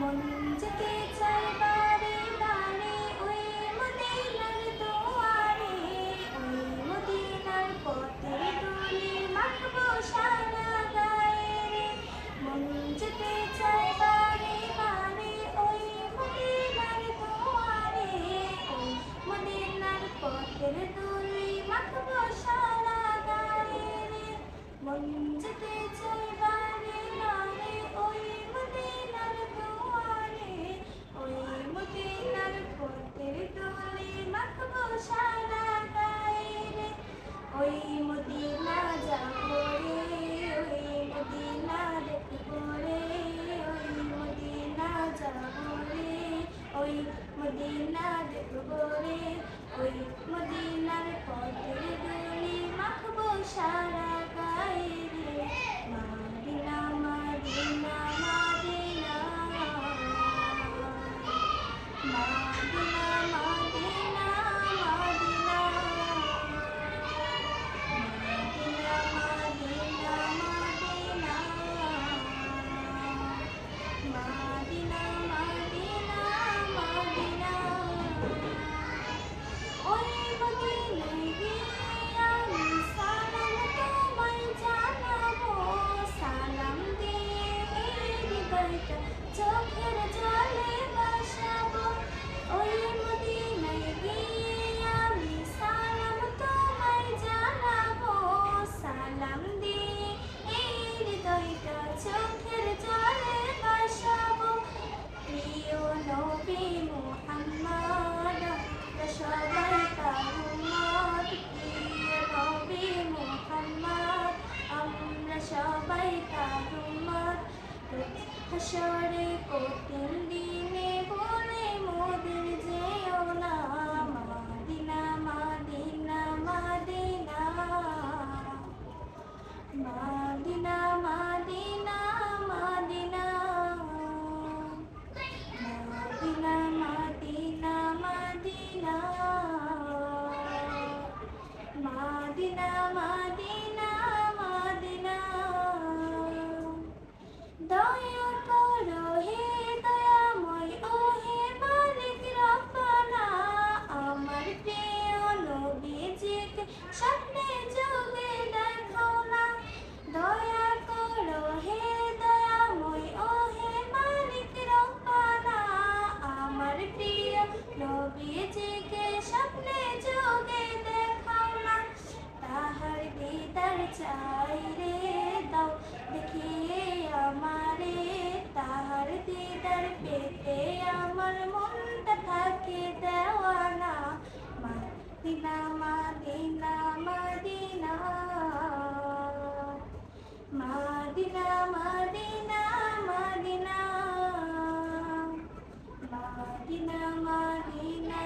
মন যেতে চাই বারে বারে ওই মদিনার দুয়ারে ওই মদিনার পথের ধুলি মাখবো সারা গায়ে রে মন যেতে চাই বারে বারে ওই মদিনার দুয়ারে, ওই মদিনার পথের ধুলি মদিনা দেখব রে হৃদয়টা চোখের জলে ভাসাবো ওই মদিনায় গিয়ে আমি সালাম তোমায় জানাব। সালাম দিয়ে এই হৃদয়টা চোখের জলে ভাসাবো প্রিয় নবী মুহাম্মদ সবাই তার প্রিয় নবী মুহাম্মদ, আমরা সবাই তার হাসরে কঠিন দিনে বলে মোদিন যেও না মাদিনা মাদিনা মাদিনা। মাদিনা প্রিয় নবীজিকে স্বপ্নে যোগে দেখাও না তাহার দিদার চাই রে দাও দেখিয়ে Fatima Marina